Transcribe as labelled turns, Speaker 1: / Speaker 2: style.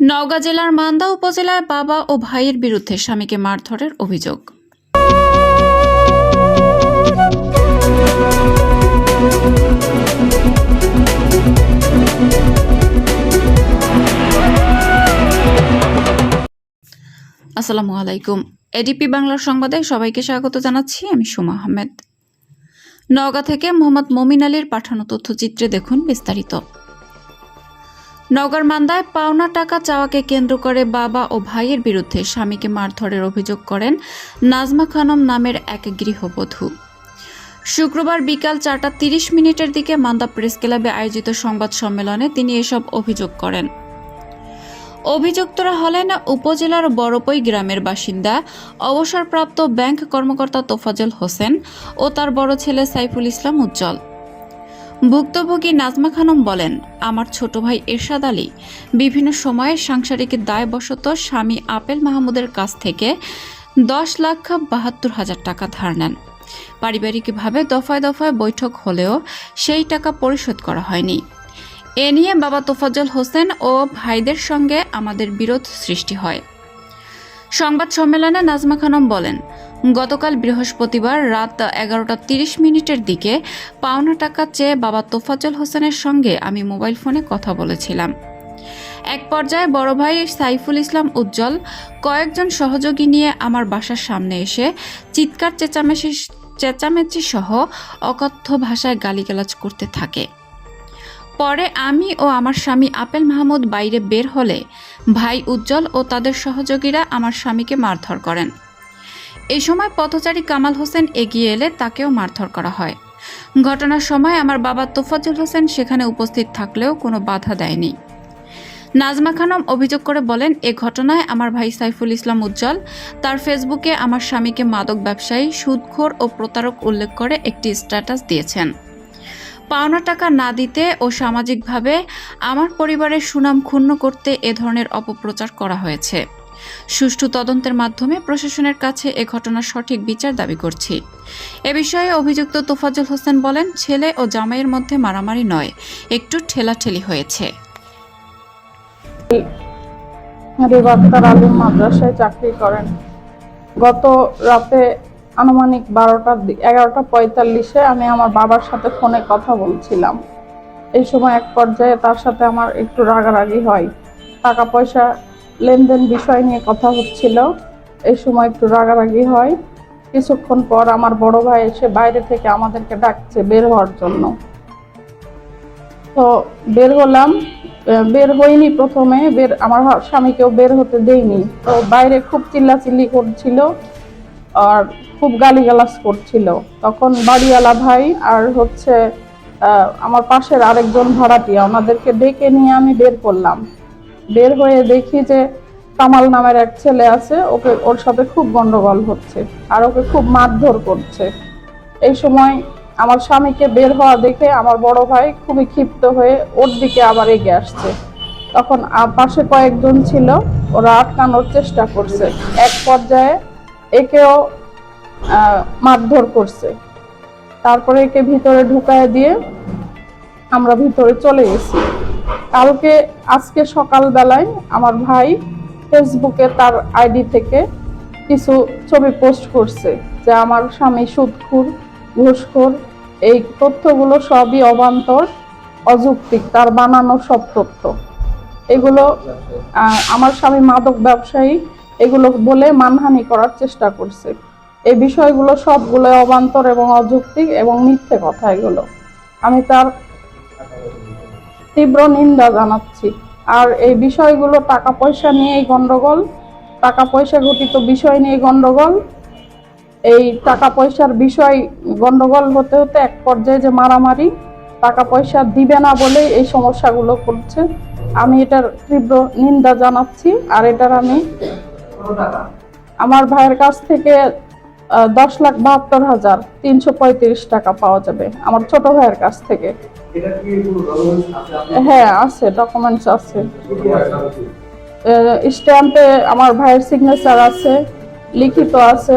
Speaker 1: নওগাঁ জেলার মান্দা উপজেলায় বাবা ও ভাইয়ের বিরুদ্ধে স্বামীকে মারধরের অভিযোগ। আসসালামু আলাইকুম। এডিপি বাংলার সংবাদে সবাইকে স্বাগত জানাচ্ছি, আমি সুমা আহমেদ। নওগাঁ থেকে মোহাম্মদ মমিন আলীর পাঠানো তথ্যচিত্রে দেখুন বিস্তারিত। নগর মান্দায় পাওনা টাকা চাওয়াকে কেন্দ্র করে বাবা ও ভাইয়ের বিরুদ্ধে স্বামীকে মারধরের অভিযোগ করেন নাজমা খানম নামের এক গৃহবধূ। শুক্রবার বিকাল চারটা তিরিশ মিনিটের দিকে মান্দা প্রেস ক্লাবে আয়োজিত সংবাদ সম্মেলনে তিনি এসব অভিযোগ করেন। অভিযুক্তরা হলেন উপজেলার বড়পই গ্রামের বাসিন্দা, অবসরপ্রাপ্ত ব্যাংক কর্মকর্তা তোফাজল হোসেন ও তার বড় ছেলে সাইফুল ইসলাম উজ্জ্বল। ভুক্তভোগী নাজমা খানম বলেন, আমার ছোট ভাই এরশাদ আলী বিভিন্ন সময়ে সাংসারিক দায়বশত স্বামী আপেল মাহমুদের কাছ থেকে দশ লাখ বাহাত্তর হাজার টাকা ধার নেন। পারিবারিকভাবে দফায় দফায় বৈঠক হলেও সেই টাকা পরিশোধ করা হয়নি। এ নিয়ে বাবা তোফাজ্জল হোসেন ও ভাইদের সঙ্গে আমাদের বিরোধ সৃষ্টি হয়। সংবাদ সম্মেলনে নাজমা খানম বলেন গতকাল বৃহস্পতিবার রাত এগারোটা তিরিশ মিনিটের দিকে পাওনা টাকা চেয়ে বাবা তোফাজল হোসেনের সঙ্গে আমি মোবাইল ফোনে কথা বলেছিলাম। এক পর্যায়ে বড় ভাই সাইফুল ইসলাম উজ্জ্বল কয়েকজন সহযোগী নিয়ে আমার বাসার সামনে এসে চিৎকার, চেঁচামেচি চেঁচামেচি সহ অকথ্য ভাষায় গালিগালাজ করতে থাকে। পরে আমি ও আমার স্বামী আপেল মাহমুদ বাইরে বের হলে ভাই উজ্জ্বল ও তাদের সহযোগীরা আমার স্বামীকে মারধর করেন। এই সময় পথচারী কামাল হোসেন এগিয়ে এলে তাকেও মারধর করা হয়। ঘটনার সময় আমার বাবা তোফাজুল হোসেন সেখানে উপস্থিত থাকলেও কোনো বাধা দেয়নি। নাজমা খানম অভিযোগ করে বলেন, এ ঘটনায় আমার ভাই সাইফুল ইসলাম উজ্জ্বল। তার ফেসবুকে আমার স্বামীকে মাদক ব্যবসায়ী, সুদখোর ও প্রতারক উল্লেখ করে একটি স্ট্যাটাস দিয়েছেন। পাওনা টাকা না দিতে ও সামাজিকভাবে আমার পরিবারের সুনাম ক্ষুণ্ণ করতে এ ধরনের অপপ্রচার করা হয়েছে। সুষ্ঠু তদন্তের মাধ্যমে প্রশাসনের কাছে এ ঘটনার সঠিক বিচার দাবি করছি। এ বিষয়ে অভিযুক্ত তোফাজুল হোসেন বলেন, ছেলে ও জামাইয়ের মধ্যে মারামারি নয়, একটু ঠেলাঠেলি হয়েছে।
Speaker 2: মাদ্রাসায় চাকরি করেন। গত রাতে আনুমানিক বারোটা এগারোটা পঁয়তাল্লিশে আমি আমার বাবার সাথে ফোনে কথা বলছিলাম। এই সময় এক পর্যায়ে তার সাথে আমার একটু রাগারাগি হয়। টাকা পয়সা লেনদেন বিষয় নিয়ে কথা হচ্ছিল। এই সময় একটু রাগারাগি হয়। কিছুক্ষণ পর আমার বড় ভাই এসে বাইরে থেকে আমাদেরকে ডাকছে বের হওয়ার জন্য। তো বের হলাম। বের হইনি প্রথমে। বের, আমার স্বামীকেও বের হতে দেইনি তো বাইরে খুব চিল্লাচিল্লি করছিল আর খুব গালিগালাজ করছিল। তখন বাড়িওয়ালা ভাই আর হচ্ছে আমার পাশের আরেকজন ভাড়াটিয়া, ওনাদেরকে ডেকে নিয়ে আমি বের করলাম। বের হয়ে দেখি যে কামাল নামের এক ছেলে আছে, ওকে ওর সাথে খুব গন্ডগোল হচ্ছে আর ওকে খুব মারধর করছে। এই সময় আমার স্বামীকে বের হওয়া দেখে আমার বড় ভাই খুবই ক্ষিপ্ত হয়ে ওর দিকে আবার এগিয়ে আসছে। তখন পাশে কয়েকজন ছিল, ওরা আটকানোর চেষ্টা করছে। এক পর্যায়ে একেও মারধর করছে। তারপরে একে ভিতরে ঢুকায় দিয়ে আমরা ভিতরে চলে গেছি। কালকে আজকে সকালবেলায় আমার ভাই ফেসবুকে তার আইডি থেকে কিছু ছবি পোস্ট করছে যে আমার স্বামী সুদখুর ঘুষখোর, এই তথ্যগুলো সবই অবান্তর, অযৌক্তিক, তার বানানো সব তথ্য। এগুলো আমার স্বামী মাদক ব্যবসায়ী, এগুলো বলে মানহানি করার চেষ্টা করছে। এই বিষয়গুলো সবগুলো অবান্তর এবং অযৌক্তিক এবং মিথ্যে কথা এগুলো। আমি তার তীব্র নিন্দা জানাচ্ছি। আর এই বিষয়গুলো টাকা পয়সা নিয়েই গন্ডগোল, টাকা পয়সা ঘটিত বিষয় নিয়ে গন্ডগোল। এই টাকা পয়সার বিষয় গন্ডগোল হতে হতে এক পর্যায়ে যে মারামারি, টাকা পয়সা দিবে না বলেই এই সমস্যাগুলো করছে। আমি এটার তীব্র নিন্দা জানাচ্ছি, আর এটার আমি আমার ভাইয়ের কাছ থেকে দশ লাখ বাহাত্তর হাজার তিনশো পঁয়ত্রিশ টাকা পাওয়া যাবে আমার ছোট ভাইয়ের কাছ থেকে। হ্যাঁ আছে ডকুমেন্টস আছে? স্ট্যাম্পে আমার ভাইয়ের সিগনেচার আছে লিখিত আছে।